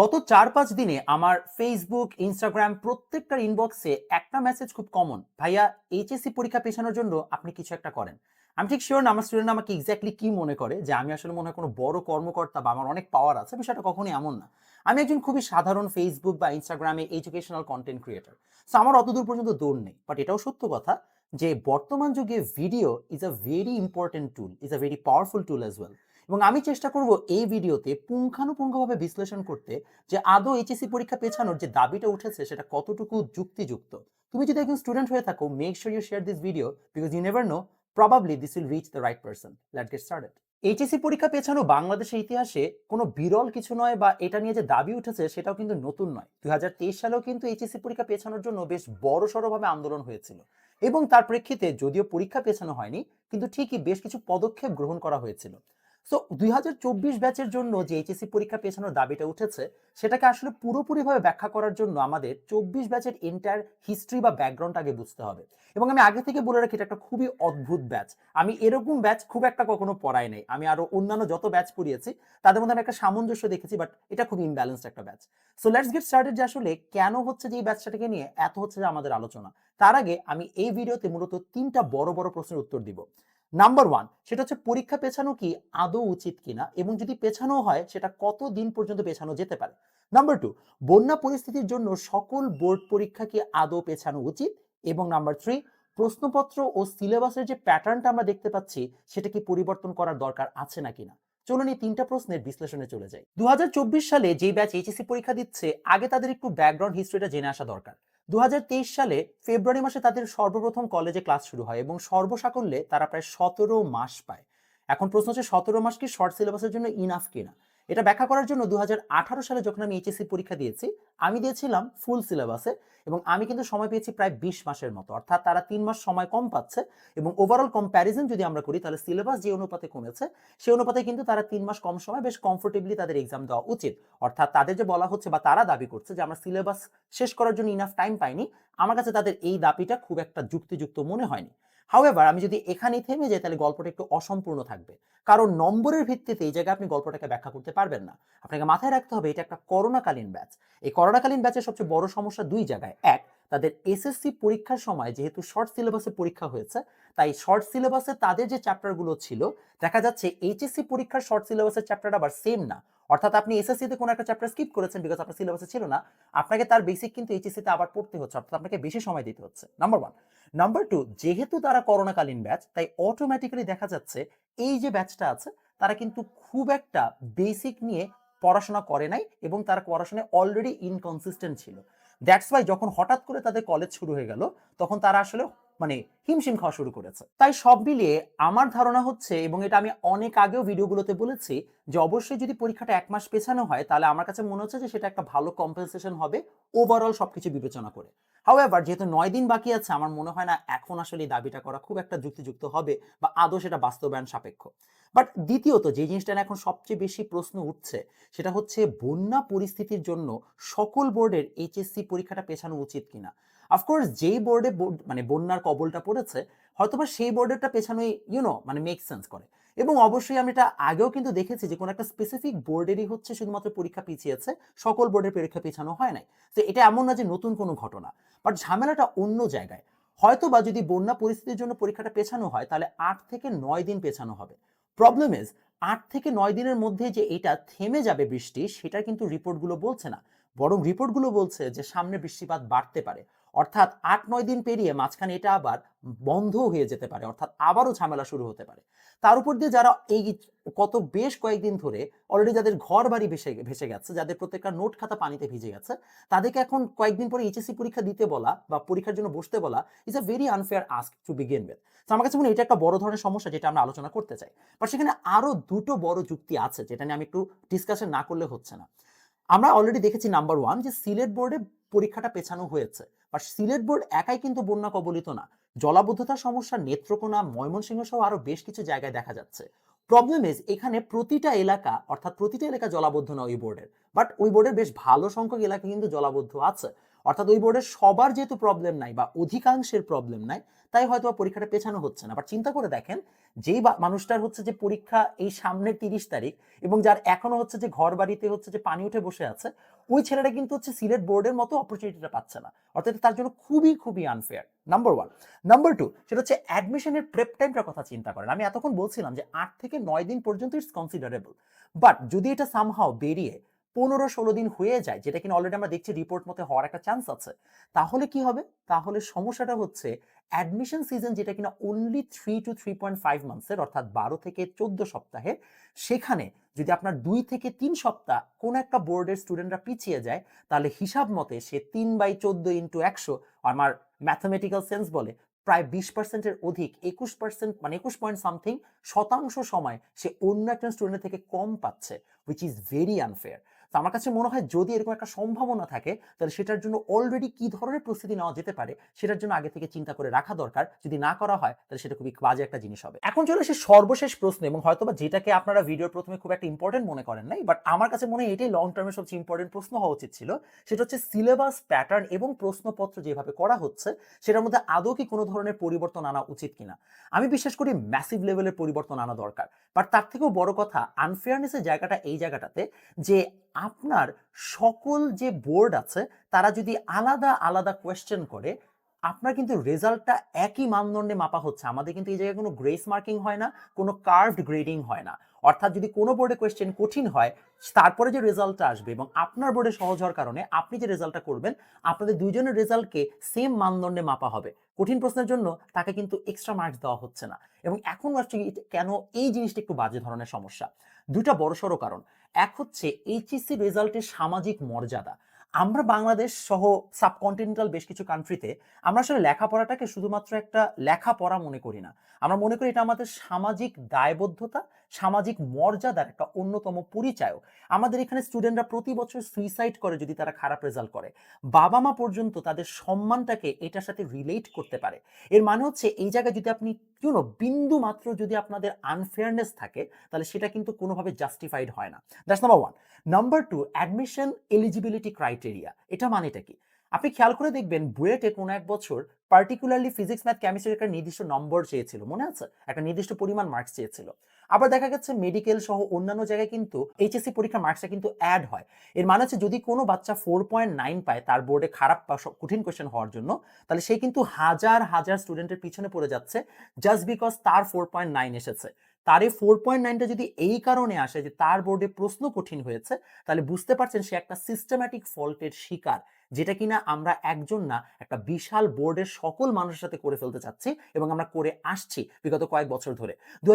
গত চার পাঁচ দিনে আমার ফেসবুক ইনস্টাগ্রাম প্রত্যেকটার ইনবক্সে একটা মেসেজ খুব কমন ভাইয়া এইচএসসি পরীক্ষা পেছানোর জন্য আপনি কিছু একটা করেন। আমি ঠিক শিওর না, আমার স্টুডেন্ট আমাকে এক্স্যাক্টলি কি মনে করে, যে আমি আসলে মনে হয় কোনো বড় কর্মকর্তা বা আমার অনেক পাওয়ার আছে, বিষয়টা কখনোই এমন না। আমি একজন খুবই সাধারণ ফেসবুক বা ইনস্টাগ্রামে এডুকেশনাল কন্টেন্ট ক্রিয়েটর সো আমার অতদূর পর্যন্ত দৌড় নেই। বাট এটাও সত্য কথা যে বর্তমান যুগে video is a very important tool is a very powerful tool as well এবং আমি চেষ্টা করব এই ভিডিওতে পুঙ্খানুপুঙ্খভাবে বিশ্লেষণ করতে যে আদৌ এইচএসসি পরীক্ষা পেছানোর যে দাবিটা উঠেছে সেটা কতটুকু যুক্তিযুক্ত। তুমি যদি একজন স্টুডেন্ট হয়ে থাকো make sure you share this video because you never know probably this will reach the right person let get started HSC পরীক্ষা পেছানো বাংলাদেশের ইতিহাসে কোনো বিরল কিছু নয় বা এটা নিয়ে যে দাবি উঠেছে সেটাও কিন্তু নতুন নয়। দুই সালেও কিন্তু এইচএসসি পরীক্ষা পেছানোর জন্য বেশ বড় সড়োভাবে আন্দোলন হয়েছিল এবং তার প্রেক্ষিতে যদিও পরীক্ষা পেছানো হয়নি, কিন্তু ঠিকই বেশ কিছু পদক্ষেপ গ্রহণ করা হয়েছিল। সো দুই হাজার চব্বিশ ব্যাচের জন্য যে এইচএসসি পরীক্ষা পেছানোর দাবিটা উঠেছে, সেটাকে আসলে পুরোপুরিভাবে ব্যাখ্যা করার জন্য আমাদের চব্বিশ ব্যাচের এন্টায়ার হিস্ট্রি বা ব্যাকগ্রাউন্ড আগে বুঝতে হবে। এবং আমি আগে থেকে বলে রাখি, এটা একটা খুবই অদ্ভুত ব্যাচ। আমি এরকম ব্যাচ খুব একটা কখনো পড়াই নাই। আমি আরও অন্যান্য যত ব্যাচ পড়িয়েছি, তাদের মধ্যে আমি একটা সামঞ্জস্য দেখেছি বাট এটা খুব ইমব্যালেন্সড একটা batch. So let's get started যে আসলে কেন হচ্ছে যে এই ব্যাচটাকে নিয়ে এত হচ্ছে যে আমাদের আলোচনা। তার আগে আমি এই ভিডিওতে মূলত তিনটা বড় বড় প্রশ্নের উত্তর দিব। নাম্বার ওয়ান সেটা হচ্ছে পরীক্ষা পেছানো কি আদৌ উচিত কিনা? এবং যদি পেছানো হয়, সেটা কত দিন পর্যন্ত পেছানো যেতে পারে? নাম্বার টু বন্যা পরিস্থিতির জন্য সকল বোর্ড পরীক্ষা কি আদৌ পেছানো উচিত? এবং নাম্বার থ্রি প্রশ্নপত্র ও সিলেবাসের যে প্যাটার্নটা আমরা দেখতে পাচ্ছি, সেটা কি পরিবর্তন করার দরকার আছে না চলুন এই তিনটা প্রশ্নের বিশ্লেষণে চলে যাই। দু হাজার চব্বিশ সালে যে ব্যাচ এইচএসসি পরীক্ষা দিচ্ছে, আগে তাদের একটু ব্যাকগ্রাউন্ড হিস্ট্রিটা জেনে আসা দরকার। দু হাজার তেইশ সালে ফেব্রুয়ারি মাসে তাদের সর্বপ্রথম কলেজে ক্লাস শুরু হয় এবং সর্বসাকল্যে তারা প্রায় সতেরো মাস পায়। এখন প্রশ্ন হচ্ছে, সতেরো মাস কি শর্ট সিলেবাসের জন্য ইনাফ কিনা? এটা ব্যাখ্যা করার জন্য দু হাজার আঠারো সালে যখন আমি এইচএসসি পরীক্ষা দিয়েছি, আমি দিয়েছিলাম ফুল সিলেবাসে এবং আমি কিন্তু সময় পেয়েছি প্রায় বিশ মাসের মতো। অর্থাৎ তারা তিন মাস সময় কম পাচ্ছে এবং ওভারঅল কম্প্যারিজন যদি আমরা করি, তাহলে সিলেবাস যে অনুপাতে কমেছে সেই অনুপাতে কিন্তু তারা তিন মাস কম সময় বেশ কমফোর্টেবলি তাদের এক্সাম দেওয়া উচিত। অর্থাৎ তাদের যে বলা হচ্ছে বা তারা দাবি করছে যে আমরা সিলেবাস শেষ করার জন্য ইনাফ টাইম পাইনি, আমার কাছে তাদের এই দাবিটা খুব একটা যুক্তিযুক্ত মনে হয়নি। হাউএভার আমি যদি এখানেই থেমে যাই, তাহলে গল্পটা একটু অসম্পূর্ণ থাকবে। কারণ নম্বরের ভিত্তিতে এই জায়গায় আপনি গল্পটাকে ব্যাখ্যা করতে পারবেন না। আপনাকে মাথায় রাখতে হবে, এটা একটা করোনাকালীন ব্যাচ। এই করোনাকালীন ব্যাচের সবচেয়ে বড় সমস্যা দুই জায়গায়। এক, তাদের এসএসসি পরীক্ষার সময় যেহেতু শর্ট সিলেবাসে পরীক্ষা হয়েছে, তাই শর্ট সিলেবাসে তাদের যে চ্যাপ্টারগুলো ছিল, দেখা যাচ্ছে এইচএসসি পরীক্ষার শর্ট সিলেবাসের চ্যাপ্টার আবার সেম না। অর্থাৎ আপনি এসএসসি তে কোনো একটা চ্যাপ্টার স্কিপ করেছেন বিকজ আপনার সিলেবাসে ছিল না, আপনাকে তার বেসিক কিন্তু এইচএসসি তে আবার পড়তে হচ্ছে, অর্থাৎ আপনাকে বেশি সময় দিতে হচ্ছে। নাম্বার ওয়ান নাম্বার টু যেহেতু তারা করোনাকালীন ব্যাচ তাই অটোমেটিক্যালি দেখা যাচ্ছে এই যে ব্যাচটা আছে, তারা কিন্তু খুব একটা বেসিক নিয়ে পড়াশোনা করে নাই এবং তারা পড়াশোনায় অলরেডি ইনকনসিস্টেন্ট ছিল। দ্যাটস ওয়াই যখন হঠাৎ করে তাদের কলেজ শুরু হয়ে গেল, তখন তারা আসলে মানে হিমশিম খাওয়া শুরু করেছে। তাই সব মিলিয়ে আমার ধারণা হচ্ছে এবং এটা আমি অনেক আগেও ভিডিওগুলোতে বলেছি যে অবশ্যই যদি পরীক্ষাটা এক মাস পেছানো হয়, তাহলে আমার কাছে মনে হচ্ছে যে সেটা একটা ভালো কম্পেনসেশন হবে ওভারঅল সবকিছু বিবেচনা করে। হাউএভার যেহেতু নয় দিন বাকি আছে, আমার মনে হয় না এখন আসলে দাবিটা করা খুব একটা যুক্তিযুক্ত হবে বা আদৌ সেটা বাস্তবায়ন সাপেক্ষ। বাট দ্বিতীয়ত যে জিনিসটা এখন সবচেয়ে বেশি প্রশ্ন উঠছে, সেটা হচ্ছে বন্যা পরিস্থিতির জন্য সকল বোর্ডের এইচএসসি পরীক্ষাটা পেছানো উচিত কিনা। অফকোর্স যেই বোর্ডে মানে বন্যার কবলটা পড়েছে, হয়তোবা সেই বোর্ডেরটা পেছানোই ইউনো মানে মেক সেন্স করে। এবং অবশ্যই আমি এটা আগেও কিন্তু দেখেছি যে, কোনো একটা স্পেসিফিক বোর্ডেরই হচ্ছে শুধুমাত্র পরীক্ষা পিছিয়েছে, সকল বোর্ডের পরীক্ষা পেছানো হয় নাই। তো এটা এমন না যে নতুন কোনো ঘটনা। বাট ঝামেলাটা অন্য জায়গায়। হয়তো বা যদি বন্যা পরিস্থিতির জন্য পরীক্ষাটা পেছানো হয়, তাহলে আট থেকে নয় দিন পেছানো হবে। প্রবলেম ইজ আট থেকে নয় দিনের মধ্যে যে এটা থেমে যাবে বৃষ্টি সেটা কিন্তু রিপোর্টগুলো বলছে না। বরং রিপোর্টগুলো বলছে যে, সামনে বৃষ্টিপাত বাড়তে পারে। অর্থাৎ আট নয় দিন পেরিয়ে মাঝখানে এটা আবার বন্ধ হয়ে যেতে পারে, অর্থাৎ আবারও ঝামেলা শুরু হতে পারে। তার উপর দিয়ে যারা এই কত বেশ কয়েকদিন ধরে অলরেডি যাদের ঘর বাড়ি ভেসে ভেসে গেছে, যাদের প্রত্যেকটা নোট খাতা পানিতে ভিজে গেছে, তাদেরকে এখন কয়েকদিন পরে এইচএসসি পরীক্ষা দিতে বলা বা পরীক্ষার জন্য বসতে বলা is a very unfair ask to begin with তো আমার কাছে মনে এটা একটা বড় ধরনের সমস্যা যেটা আমরা আলোচনা করতে চাই। বাট সেখানে আরও দুটো বড় যুক্তি আছে যেটা নিয়ে আমি একটু ডিসকাশন না করলে হচ্ছে না। আমরা অলরেডি দেখেছি নাম্বার ওয়ান যে সিলেট বোর্ডে পরীক্ষাটা পেছানো হয়েছে। বা সিলেট বোর্ড একাই কিন্তু বন্যা কবলিত না। জলাবদ্ধতার সমস্যা, নেত্রকোনা, ময়মনসিংহ সহ আরও বেশ কিছু জায়গায় দেখা যাচ্ছে। প্রবলেম ইজ এখানে প্রতিটা এলাকা, অর্থাৎ প্রতিটা এলাকা জলাবদ্ধ না ওই বোর্ডের। বাট ওই বোর্ডের বেশ ভালো সংখ্যক এলাকা কিন্তু জলাবদ্ধ আছে। অর্থাৎ ওই বোর্ডের সবার যেহেতু প্রবলেম নাই বা অধিকাংশের প্রবলেম নাই, তাই হয়তো পরীক্ষাটা পেছানো হচ্ছে না। বাট চিন্তা করে দেখেন, যেই মানুষটার হচ্ছে যে পরীক্ষা এই সামনের তিরিশ তারিখ এবং যার এখনও হচ্ছে যে ঘর বাড়িতে হচ্ছে যে পানি উঠে বসে আছে ওই ছেলেটা কিন্তু হচ্ছে সিলেট বোর্ডের মতো অপরচুনিটিটা পাচ্ছে না। অর্থাৎ তার জন্য খুবই খুবই unfair number one number two সেটা হচ্ছে অ্যাডমিশনের প্রেপ টাইমটার কথা চিন্তা করেন। আমি এতক্ষণ বলছিলাম যে আট থেকে নয় দিন পর্যন্ত ইটস কনসিডারেবল বাট যদি এটা সামহাও বেরিয়ে পনেরো, ষোলো দিন হয়ে যায়, যেটা কিনা অলরেডি আমরা দেখছি রিপোর্ট মতে হওয়ার একটা চান্স আছে, তাহলে কি হবে? তাহলে সমস্যাটা হচ্ছে অ্যাডমিশন সিজন যেটা কিনা only three two three point five মান্থসের অর্থাৎ বারো থেকে চোদ্দ সপ্তাহে সেখানে যদি আপনার দুই থেকে তিন সপ্তাহ কোনো একটা বোর্ডের স্টুডেন্টরা পিছিয়ে যায়, তাহলে হিসাব মতে সে তিন বাই চোদ্দ ইন্টু একশো, আমার ম্যাথমেটিক্যাল সেন্স বলে, প্রায় বিশ পার্সেন্টের অধিক, একুশ পার্সেন্ট মানে একুশ পয়েন্ট সামথিং শতাংশ সময় সে অন্য একটা স্টুডেন্টের থেকে কম পাচ্ছে উইচ ইজ ভেরি আনফেয়ার তো আমার কাছে মনে হয় যদি এরকম একটা সম্ভাবনা থাকে, তাহলে সেটার জন্য অলরেডি কি ধরনের প্রস্তুতি নেওয়া যেতে পারে, সেটার জন্য আগে থেকে চিন্তা করে রাখা দরকার। যদি না করা হয়, তাহলে সেটা খুবই বাজে একটা জিনিস হবে। এখন চলে সে সর্বশেষ প্রশ্ন, এবং হয়তোবা যেটাকে আপনারা ভিডিওর প্রথমে খুব একটা ইম্পর্টেন্ট মনে করেন নাই বাট আমার কাছে মনে হয় এটাই লং টার্মের সবচেয়ে ইম্পর্টেন্ট প্রশ্ন হওয়া উচিত ছিল। সেটা হচ্ছে সিলেবাস প্যাটার্ন এবং প্রশ্নপত্র যেভাবে করা হচ্ছে, সেটার মধ্যে আদৌ কি কোনো ধরনের পরিবর্তন আনা উচিত কিনা? আমি বিশ্বাস করি ম্যাসিভ লেভেলের পরিবর্তন আনা দরকার। বাট তার থেকেও বড় কথা আনফেয়ারনেসের জায়গাটা এই জায়গাটাতে যে আপনার সকল যে বোর্ড আছে, তারা যদি আলাদা আলাদা কোয়েশ্চেন করে, আপনার কিন্তু রেজাল্টটা একই মানদণ্ডে মাপা হচ্ছে। আমাদের কিন্তু এই জায়গায় কোনো গ্রেস মার্কিং হয় না, কোনো কার্ভড গ্রেডিং হয় না। অর্থাৎ যদি কোনো বোর্ডে কোয়েশ্চেন কঠিন হয়, তারপরে যে রেজাল্টটা আসবে এবং আপনার বোর্ডে সহজ হওয়ার কারণে আপনি যে রেজাল্টটা করবেন, আপনাদের দুইজনের রেজাল্টকে সেম মানদণ্ডে মাপা হবে। কঠিন প্রশ্নের জন্য তাকে কিন্তু এক্সট্রা মার্কস দেওয়া হচ্ছে না। এবং এখন আসছে কেন এই জিনিসটা একটু বাজে ধরনের সমস্যা? দুইটা বড়সড় কারণ। এক হচ্ছে এইচএসসি রেজাল্টের সামাজিক মর্যাদা। আমরা বাংলাদেশ সহ সাবকন্টিনেন্টাল বেশ কিছু কান্ট্রিতে আমরা আসলে লেখাপড়াটাকে শুধুমাত্র একটা লেখাপড়া মনে করি না। আমরা মনে করি এটা আমাদের সামাজিক দায়বদ্ধতা সামাজিক মর্যাদার একটা অন্যতম পরিচায়ক। আমাদের এখানে স্টুডেন্টরা প্রতি বছর সুইসাইড করে যদি তারা খারাপ রেজাল্ট করে। বাবা মা পর্যন্ত তাদের সম্মানটাকে এটার সাথে রিলেট করতে পারে। এর মানে হচ্ছে এই জায়গায় যদি আপনি ইউনো বিন্দু মাত্র যদি আপনাদের আনফেয়ারনেস থাকে, তাহলে সেটা কিন্তু কোনোভাবে জাস্টিফাইড হয় না। That's number one number two admission eligibility criteria এটা মানেটা কি? আপনি খেয়াল করে দেখবেন, বুয়েটে কোনো এক বছর পার্টিকুলারলি ফিজিক্স ম্যাথ কেমিস্ট্রির একটা নির্দিষ্ট নম্বর চেয়েছিল, মনে আছে? একটা নির্দিষ্ট পরিমাণ মার্কস চেয়েছিল। আবার দেখা গেছে মেডিকেল সহ অন্যান্য জায়গায় কিন্তু এইচএসসি পরীক্ষার মার্কসটা কিন্তু অ্যাড হয়। এর মানে হচ্ছে যদি কোনো বাচ্চা ফোর পয়েন্ট নাইন পায় তার বোর্ডে খারাপ বা কঠিন কোয়েশ্চেন হওয়ার জন্য, তাহলে সে কিন্তু হাজার হাজার স্টুডেন্টের পিছনে পড়ে যাচ্ছে জাস্ট বিকজ তার ফোর পয়েন্ট নাইন এসেছে। তার এই ফোর পয়েন্ট নাইনটা যদি এই কারণে আসে যে তার বোর্ডে প্রশ্ন কঠিন হয়েছে, তাহলে বুঝতে পারছেন সে একটা সিস্টেম্যাটিক ফল্টের শিকার। যেটা কিনা আমরা একজন না, একটা বিশাল বোর্ডের সকল মানুষের সাথে করে ফেলতে চাচ্ছি এবং আমরা করে আসছি বিগত কয়েক বছর ধরে। দু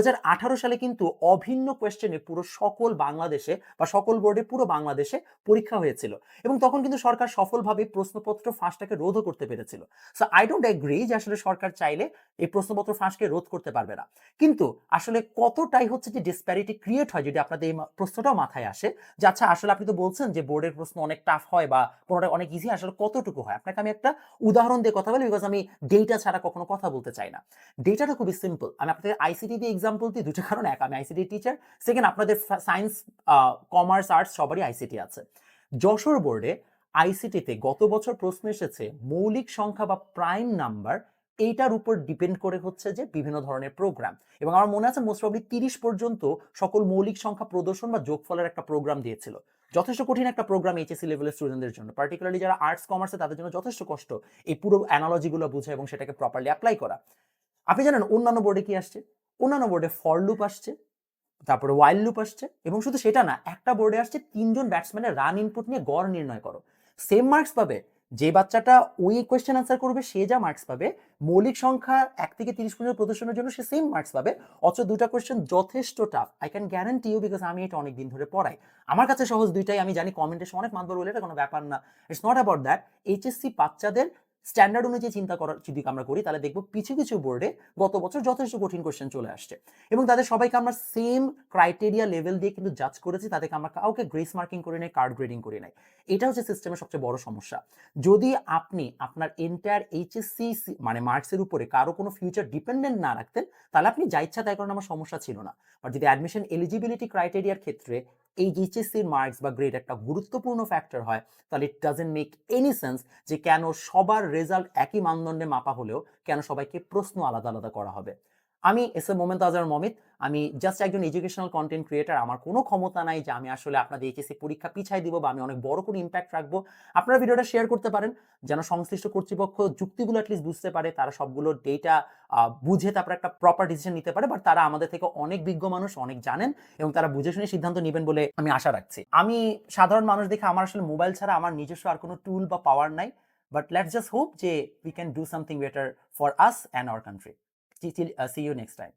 সালে কিন্তু অভিন্ন কোয়েশ্চেনে পুরো সকল বাংলাদেশে বা সকল বোর্ডে পুরো বাংলাদেশে পরীক্ষা হয়েছিল এবং তখন কিন্তু সরকার সফলভাবে প্রশ্নপত্র ফাঁসটাকে রোধও করতে পেরেছিল। সো আই ডোন্ট এগ্রি যে আসলে সরকার চাইলে এই প্রশ্নপত্র ফাঁসকে রোধ করতে পারবে না। কিন্তু আসলে কতটাই হচ্ছে যে ডিসপ্যারিটি ক্রিয়েট হয় যদি আপনাদের এই প্রশ্নটাও মাথায় আসে, যে আচ্ছা আসলে আপনি তো বলছেন যে বোর্ডের প্রশ্ন অনেক টাফ হয় বা কোনোটা অনেক ইজি আসলে কতটুকু হয়? আপনাকে আমি একটা উদাহরণ দিয়ে কথা বলি বিকজ আমি ডেটা ছাড়া কখনো কথা বলতে চাই না। ডেটাটা খুবই সিম্পল আমি আপনাদের আইসিটি দিয়ে এক্সাম্পল দিই, দুটো কারণ এক, আমি আইসিটি টিচার সেকেন্ড আপনাদের সায়েন্স কমার্স আর্টস সবারই আইসিটি আছে। যশোর বোর্ডে আইসিটিতে গত বছর প্রশ্ন এসেছে, মৌলিক সংখ্যা বা প্রাইম নাম্বার এইটার উপর ডিপেন্ড করে হচ্ছে যে বিভিন্ন ধরনের প্রোগ্রাম এবং আমার মনে আছে মোস্ট প্রবলি তিরিশ পর্যন্ত সকল মৌলিক সংখ্যা প্রদর্শন বা যোগফলের একটা প্রোগ্রাম দিয়েছিল। যথেষ্ট কঠিন একটা প্রোগ্রাম এইচএসি লেভেলের স্টুডেন্টদের জন্য। পার্টিকুলারলি যারা আর্টস কমার্সে তাদের জন্য যথেষ্ট কষ্ট এই পুরো অ্যানালজিগুলো বোঝা এবং সেটাকে প্রপারলি অ্যাপ্লাই করা। আপনি জানেন অন্যান্য বোর্ডে কি আসছে? অন্যান্য বোর্ডে ফর লুপ আসছে, তারপরে ওয়াইল্ড লুপ আসছে এবং শুধু সেটা না, একটা বোর্ডে আসছে তিনজন ব্যাটসম্যানের রান ইনপুট নিয়ে গড় নির্ণয় করো। সেম মার্কস পাবে যে বাচ্চাটা ওই কোয়েশ্চেন আনসার করবে, সে যা মার্কস পাবে, মৌলিক সংখ্যা এক থেকে তিরিশ পর্যন্ত প্রদর্শনের জন্য সে সেম মার্কস পাবে, অথচ দুটা কোয়েশ্চেন যথেষ্ট tough I can guarantee you because আমি এটা অনেক দিন ধরে পড়াই। আমার কাছে সহজ দুইটাই, আমি জানি কমেন্টেশন অনেক মানবো বলে এটা কোনো ব্যাপার না। It's not about that HSC বাচ্চাদের স্ট্যান্ডার্ড অনুযায়ী চিন্তা করার যদি আমরা করি, তাহলে দেখব কিছু কিছু বোর্ডে গত বছর যথেষ্ট কঠিন কোশ্চেন চলে আসছে। এবং তাদের সবাইকে আমরা সেম ক্রাইটেরিয়া লেভেল দিয়ে কিন্তু জাজ করেছি। তাদেরকে আমরা কাউকে গ্রেস মার্কিং করে নাই কার্ড গ্রেডিং করে নাই। এটা হচ্ছে সিস্টেমের সবচেয়ে বড় সমস্যা। যদি আপনি আপনার এন্টায়ার এইচএসসি মানে মার্কসের উপরে কারও কোনো ফিউচার ডিপেন্ডেন্ট না রাখতেন, তাহলে আপনি যা ইচ্ছা তাই করেন, আমার সমস্যা ছিল না। বাট যদি অ্যাডমিশন এলিজিবিলিটি ক্রাইটেরিয়ার ক্ষেত্রে এই এইচএসসির মার্কস বা গ্রেড একটা গুরুত্বপূর্ণ ফ্যাক্টর হয়, তাহলে it doesn't make any sense যে কেন সবার রেজাল্ট একই মানদণ্ডে মাপা হলেও কেন সবাইকে প্রশ্ন আলাদা আলাদা করা হবে। আমি এস এ মোমেন্ট আজার মমিত। আমি জাস্ট একজন এডুকেশনাল কন্টেন্ট ক্রিয়েটার আমার কোনো ক্ষমতা নাই যে আমি আসলে আপনাদের এইচএসসি পরীক্ষা পিছাই দিব বা আমি অনেক বড় কোনো ইম্প্যাক্ট রাখব। আপনারা ভিডিওটা শেয়ার করতে পারেন, যেন সংশ্লিষ্ট কর্তৃপক্ষ যুক্তিগুলো অ্যাটলিস্ট বুঝতে পারে, তারা সবগুলো ডেটা বুঝে তারপর একটা প্রপার ডিসিশন নিতে পারে বাট তারা আমাদের থেকে অনেক বিজ্ঞ মানুষ, অনেক জানেন এবং তারা বুঝে শুনে সিদ্ধান্ত নেবেন বলে আমি আশা রাখছি। আমি সাধারণ মানুষ দেখে আমার আসলে মোবাইল ছাড়া আমার নিজস্ব আর কোনো টুল বা পাওয়ার নাই বাট লেটস জাস্ট হোপ যে we can do something better for us and our country see you next time